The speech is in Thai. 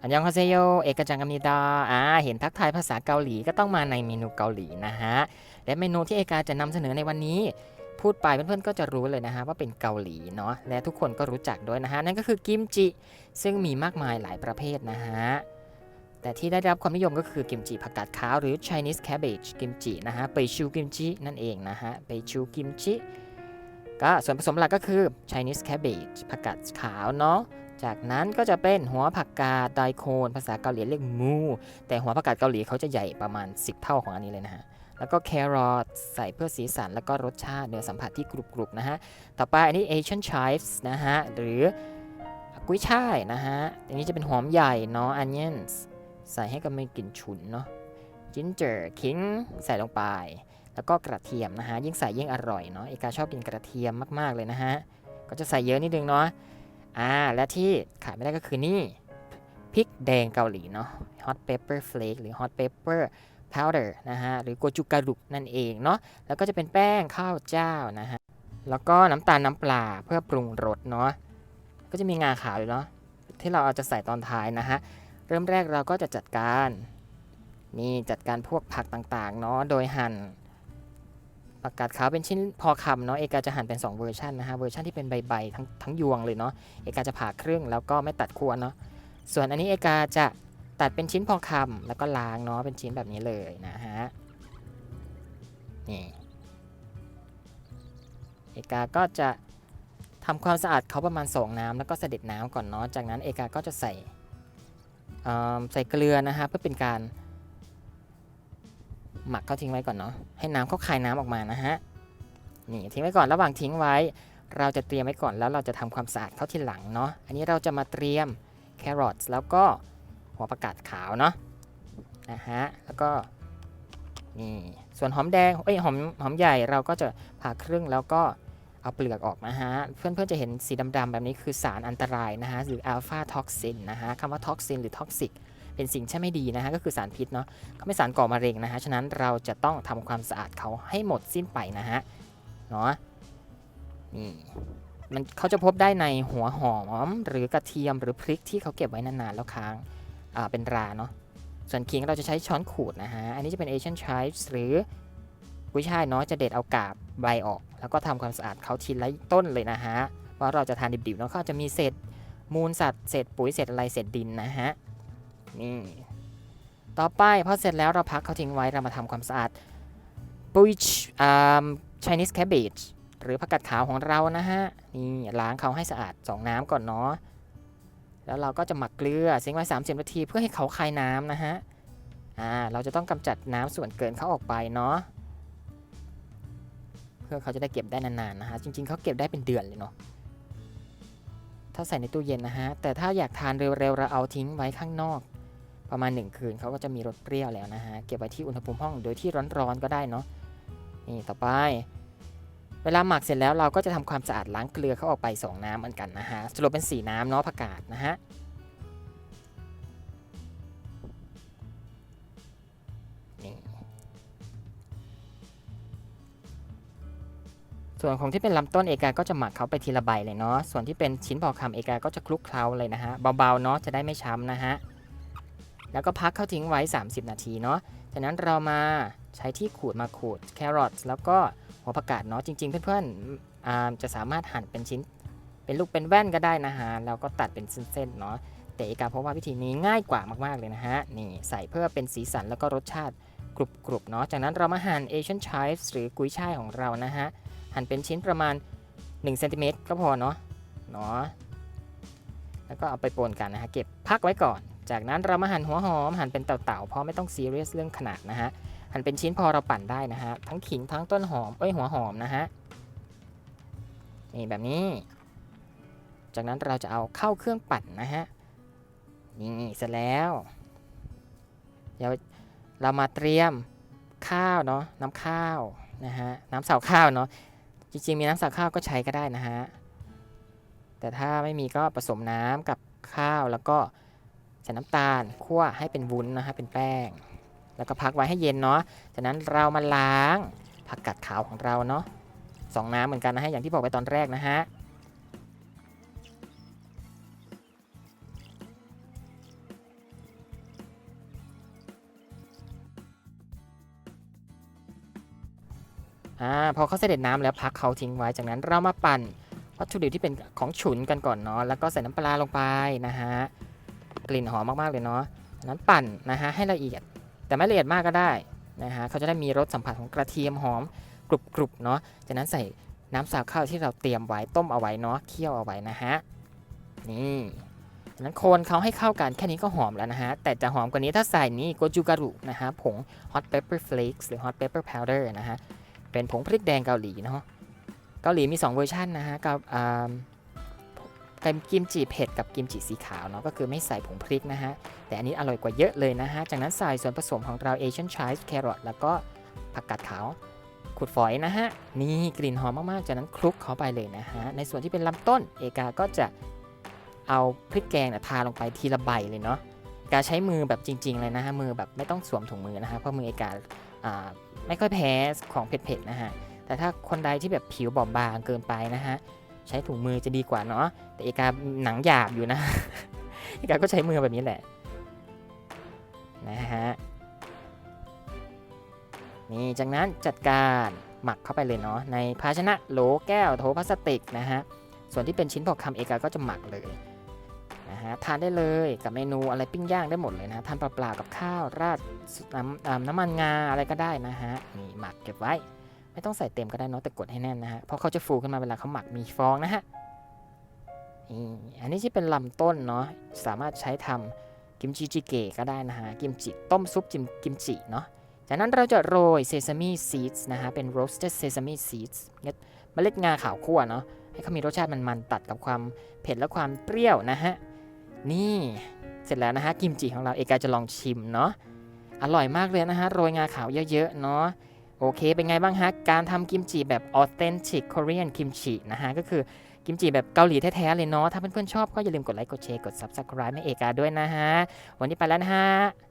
อันยองฮาเซโย เอกจังกัมนิดา อ่า เห็นทักทายภาษาเกาหลีก็ต้องมาในเมนูเกาหลีนะฮะ และเมนูที่เอกาจะนำเสนอในวันนี้ พูดไปเพื่อนๆก็จะรู้เลยนะฮะว่าเป็นเกาหลีเนาะ และทุกคนก็รู้จักด้วยนะฮะ นั่นก็คือกิมจิ ซึ่งมีมากมายหลายประเภทนะฮะ แต่ที่ได้รับความนิยมก็คือกิมจิผักกาดขาวหรือ Chinese cabbage กิมจินะฮะไปชูกิมจินั่นเองนะฮะไปชูกิมจิ ก็ส่วนผสมหลักก็คือ Chinese cabbage ผักกาดขาวเนาะ จากนั้นก็จะเป็นหัวผักกาดไดโคน ภาษาเกาหลีเรียกมู แต่หัวผักกาดเกาหลีเขาจะใหญ่ประมาณ 10 เท่าของอันนี้เลยนะฮะ แล้วก็แครอทใส่เพื่อสีสันแล้วก็รสชาติเนื้อสัมผัสที่กรุบๆนะฮะ ต่อไปอันนี้ Asian chives นะฮะ หรือกุ้ยช่ายนะฮะ อันนี้จะเป็นหอมใหญ่เนาะ onions ใส่ให้กับม่กลิ่นฉุนเนาะ ginger ขิงใส่ลงไป แล้วก็กระเทียมนะฮะ ยิ่งใส่ยิ่งอร่อยเนาะ เอกาชอบกินกระเทียมมากๆเลยนะฮะ ก็จะใส่เยอะนิดนึงเนาะ อ่า และที่ขาดไม่ได้ก็คือนี่พริกแดงเกาหลีเนาะ hot pepper flake หรือ hot pepper powder นะฮะ หรือโกจูการุนั่นเองเนาะ แล้วก็จะเป็นแป้งข้าวเจ้านะฮะ แล้วก็น้ำตาลน้ำปลาเพื่อปรุงรสเนาะ ก็จะมีงาขาวอยู่เนาะ ที่เราเอาจะใส่ตอนท้ายนะฮะ เริ่มแรกเราก็จะจัดการ นี่จัดการพวกผักต่างๆเนาะ โดยหั่น ผักกาดขาวเป็นชิ้นพอคำเนาะเอกาจะหั่นเป็น 2 เวอร์ชันนะฮะเวอร์ชันที่เป็นใบๆทั้งทั้งยวงเลยเนาะเอกาจะผ่าครึ่งแล้วก็ไม่ตัดขั้วเนาะส่วนอันนี้เอกาจะตัดเป็นชิ้นพอคำแล้วก็ล้างเนาะเป็นชิ้นแบบนี้เลยนะฮะนี่เอกาก็จะทำความสะอาดเขาประมาณ 2 น้ำแล้วก็เสด็จน้ำก่อนเนาะจากนั้นเอกาก็จะใส่ใส่เกลือนะฮะเพื่อเป็นการ หมักเขาทิ้งไว้ก่อนเนาะให้น้ำเขาคายน้ำออกมานะฮะนี่ทิ้งไว้ก่อนระหว่างทิ้งไว้ เราจะเตรียมไว้ก่อนแล้วเราจะทำความสะอาดเขาทีหลังเนาะอันนี้เราจะมาเตรียมแครอทแล้วก็หัวประกาศขาวเนาะนะฮะแล้วก็นี่ส่วนหอมแดงเอ้ยหอมหอมใหญ่เราก็จะผ่าครึ่งแล้วก็เอาเปลือกออกนะฮะ เพื่อนๆจะเห็นสีดำๆแบบนี้คือสารอันตรายนะฮะ หรืออัลฟาท็อกซินนะฮะคำว่าท็อกซินหรือท็อกซิก เป็นสิ่งที่ไม่ดีนะฮะก็คือสารพิษเนาะเขาไม่สารก่อมะเร็งนะฮะฉะนั้นเราจะต้องทำความสะอาดเขาให้หมดสิ้นไปนะฮะเนาะนี่มันเขาจะพบได้ในหัวหอม หรือกระเทียมหรือพริกที่เขาเก็บไว้นานๆแล้วค้างอ่าเป็นราเนาะส่วนขิงเราจะใช้ช้อนขูดนะฮะ อันนี้จะเป็น Asian chives หรือกุ้ยช่ายเนาะจะเด็ดเอากาบใบออก แล้วก็ทำความสะอาดเขาทีละต้นเลยนะฮะเพราเราจะทานดิบๆเนาะเขาจะมีเศษมูลสัตว์เศษปุ๋ยเศษอะไรเศษดินนะฮะ นี่ต่อไปพอเสร็จแล้วเราพักเขาทิ้งไว้เรามาทำความสะอาดปุยอ่า Chinese cabbage หรือผักกาดขาวของเรานะฮะ นี่ล้างเขาให้สะอาด2น้ำก่อนเนาะแล้วเราก็จะหมักเกลือทิ้งไว้ 30 นาทีเพื่อให้เขาคายน้ำนะฮะอ่าเราจะต้องกำจัดน้ำส่วนเกินเขาออกไปเนาะเพื่อเขาจะได้เก็บได้นานๆนะฮะจริงๆเขาเก็บได้เป็นเดือนเลยเนาะถ้าใส่ในตู้เย็นนะฮะแต่ถ้าอยากทานเร็วๆเราเอาทิ้งไว้ข้างนอก ประมาณ 1 คืนเขาก็จะมีรสเปรี้ยวแล้วนะฮะ เก็บไว้ที่อุณหภูมิห้องโดยที่ร้อนๆก็ได้เนาะ นี่ต่อไป เวลาหมักเสร็จแล้วเราก็จะทำความสะอาดล้างเกลือเขาออกไป 2 น้ำเหมือนกันนะฮะ สรุปเป็น 4 น้ำเนาะผักกาดนะฮะส่วนของที่เป็นลำต้นเอกา ก็จะหมักเขาไปทีละใบเลยเนาะ ส่วนที่เป็นชิ้นพอคำเอกา ก็จะคลุกเคล้าเลยนะฮะ เบาๆเนาะ จะได้ไม่ช้ำนะฮะ แล้วก็พักเข้าทิ้งไว้ 30 นาทีเนาะจากนั้นเรามาใช้ที่ขูดมาขูดแครอทแล้วก็หัวผักกาดเนาะจริง ๆ เพื่อนๆจะสามารถหั่นเป็นชิ้น เป็นลูกเป็นแว่นก็ได้นะฮะแล้วก็ตัดเป็นเส้นๆเนาะแต่เอกาเพราะว่าวิธีนี้ง่ายกว่ามากๆเลยนะฮะนี่ใส่เพื่อเป็นสีสันแล้วก็รสชาติกรุบๆเนาะจากนั้นเรามาหั่น Asian chives หรือกุ้ยช่ายของเรานะฮะหั่นเป็นชิ้นประมาณ1เซนติเมตรก็พอเนาะเนาะแล้วก็เอาไปปนกันนะฮะเก็บพักไว้ก่อน จากนั้นเรามาหั่นหัวหอมหั่นเป็นเต่าๆเพราะไม่ต้องซีเรียสเรื่องขนาดนะฮะหั่นเป็นชิ้นพอเราปั่นได้นะฮะทั้งขิงทั้งต้นหอมเอ้ยหัวหอมนะฮะนี่แบบนี้ จากนั้นเราจะเอาเข้าเครื่องปั่นนะฮะนี่เสร็จแล้วเดี๋ยวเรามาเตรียมข้าวเนาะน้ำข้าวนะฮะน้ำเสาข้าวเนาะจริงๆมีน้ำเสาข้าวก็ใช้ก็ได้นะฮะแต่ถ้าไม่มีก็ผสมน้ำกับข้าวแล้วก็ ใส่น้ำตาลคั่วให้เป็นวุ้นนะฮะเป็นแป้ง แล้วก็พักไว้ให้เย็นเนาะจากนั้นเรามาล้างผักกาดขาวของเราเนาะสองน้ำเหมือนกันนะฮะอย่างที่บอกไปตอนแรกนะฮะอ่าพอเขาเสด็จน้ำแล้วพักเขาทิ้งไว้จากนั้นเรามาปั่นวัตถุดิบที่เป็นของฉุนกันก่อนเนาะแล้วก็ใส่น้ำปลาลงไปนะฮะ กลิ่นหอมมากๆเลยเนาะนั้นปั่นนะฮะให้ละเอียด แต่ไม่ละเอียดมากก็ได้นะฮะเขาจะได้มีรสสัมผัสของกระเทียมหอมกรุบๆเนาะจากนั้นใส่น้ำสาวข้าวที่เราเตรียมไว้ต้มเอาไว้เนาะเคี่ยวเอาไว้นะฮะนี่จากนั้นโคนเขาให้เข้ากันแค่นี้ก็หอมแล้วนะฮะแต่จะหอมกว่านี้ถ้าใส่นี่โกจูการุนะฮะผง hot pepper flakes หรือ hot pepper powder นะฮะเป็นผงพริกแดงเกาหลีเนาะเกาหลีมี 2 เวอร์ชันนะฮะกับ กับกิมจิเผ็ดกับกิมจิสีขาวเนาะก็คือไม่ใส่ผงพริกนะฮะ แต่อันนี้อร่อยกว่าเยอะเลยนะฮะ จากนั้นใส่ส่วนผสมของเรา Asian chives แครอทแล้วก็ผักกาดขาวขุดฝอยนะฮะ นี่กลิ่นหอมมาก ๆ จากนั้นคลุกเข้าไปเลยนะฮะ ในส่วนที่เป็นลำต้นเอกาก็จะเอาพริกแกงเนี่ยทาลงไปทีละใบเลยเนาะเอกาใช้มือแบบจริง ๆ เลยนะฮะ มือแบบไม่ต้องสวมถุงมือนะฮะ เพราะมือเอกาไม่ค่อยแพ้ของเผ็ดๆนะฮะ แต่ถ้าคนใดที่แบบผิวบอบบางเกินไปนะฮะ ใช้ถุงมือจะดีกว่าเนาะแต่เอกาหนังหยาบอยู่นะเอกาก็ใช้มือแบบนี้แหละนะฮะนี่จากนั้นจัดการหมักเข้าไปเลยเนาะในภาชนะโหลแก้วโถพลาสติกนะฮะส่วนที่เป็นชิ้นพอคำเอกาก็จะหมักเลยนะฮะทานได้เลยกับเมนูอะไรปิ้งย่างได้หมดเลยนะทานเปล่าๆกับข้าวราดน้ำน้ำมันงาอะไรก็ได้นะฮะนี่หมักเก็บไว้ ไม่ต้องใส่เต็มก็ได้เนาะแต่กดให้แน่นนะฮะเพราะเขาจะฟูขึ้นมาเวลาเขาหมักมีฟองนะฮะนี่อันนี้ที่เป็นลำต้นเนาะสามารถใช้ทำกิมจิจิเกะก็ได้นะฮะกิมจิต้มซุปจิมกิมจิเนาะจากนั้นเราจะโรยเซซามิซีดส์นะฮะเป็น roasted sesame seeds เมล็ดงาขาวคั่วเนาะให้เขามีรสชาติมันๆตัดกับความเผ็ดและความเปรี้ยวนะฮะนี่เสร็จแล้วนะฮะกิมจิของเราเอกาจะลองชิมเนาะอร่อยมากเลยนะฮะโรยงาขาวเยอะๆเนาะ โอเค เป็นไงบ้างฮะ การทำกิมจิแบบ authentic Korean kimchi นะฮะ ก็คือกิมจิแบบเกาหลีแท้ๆเลยเนาะ ถ้าเพื่อนๆชอบก็อย่าลืมกดไลค์ กดแชร์ กด subscribe ให้เอกาด้วยนะฮะ วันนี้ไปแล้วนะฮะ